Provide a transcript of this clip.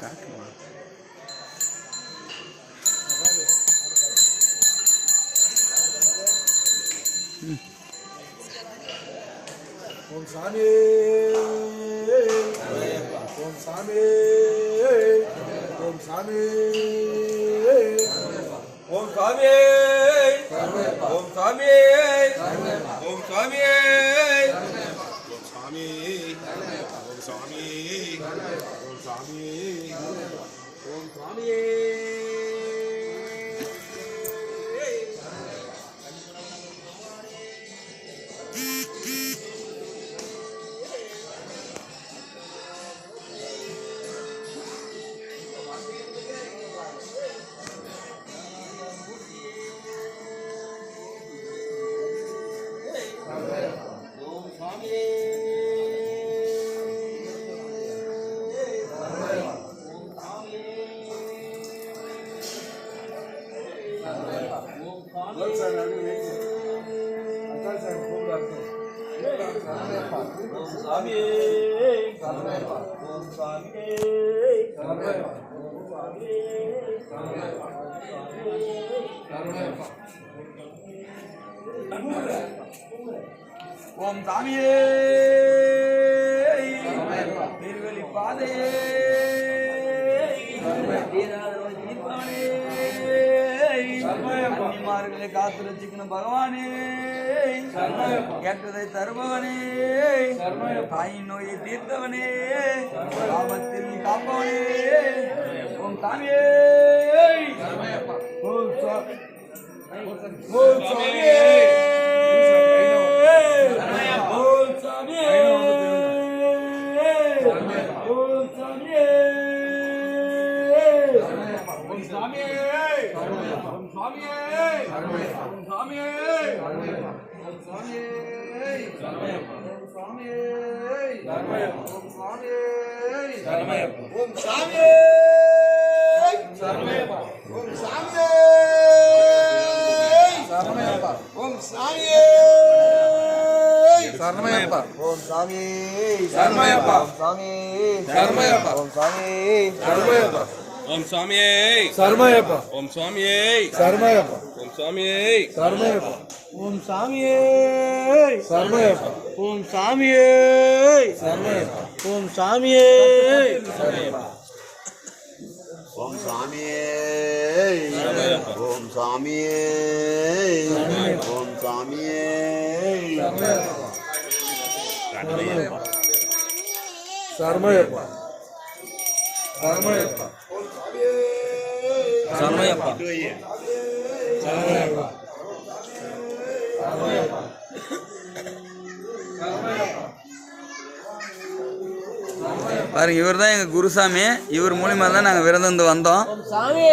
khác mà. Om Sani Om Sani Om Sani Om Sani Om Sani Om Sani சாமி ஓம் சாமி ஓம் சாமி ஓம் சாமி ஓம் சாமி ஓம் சாமியே திருவெளி பாதையே அன்னிமார்களை காத்து ரசிக்கணும் பகவானே. கேட்டதை தருபவனே. தாய் நோயை தீர்த்தவனே. ஆபத்தில் காப்பவனே. ஓம் தாமியே ஓம் ஓம் சாமியே. ஓம் சாமியே. ఓం స్వామి ఓం స్వామి ఓం స్వామి శరణమయ్యప్ప. ఓం స్వామి శరణమయ్యప్ప. స్వామి శరణమయ్యప్ప ఓం స్వామి శరణమయ్యప్ప. ஓம் சுவாமியே சர்மயப்பா. ஓம் சுவாமியே சர்மயப்பா. ஓம் சுவாமியே சர்மயப்பா. ஓம் சாமியே. சர்மயப்பா. ஓம் சாமியே. சர்மயப்பா. ஓம் சாமியே. ஓம் சாமியே. ஓம் சாமியே. ஓம் சாமியே. சர்மயப்பா. சரமணப்பா சரமணப்பா பாருங்க இவர் தான் எங்கள் குருசாமி. இவர் மூலியமா தான் நாங்கள் விரதம் வந்தோம். சாமி!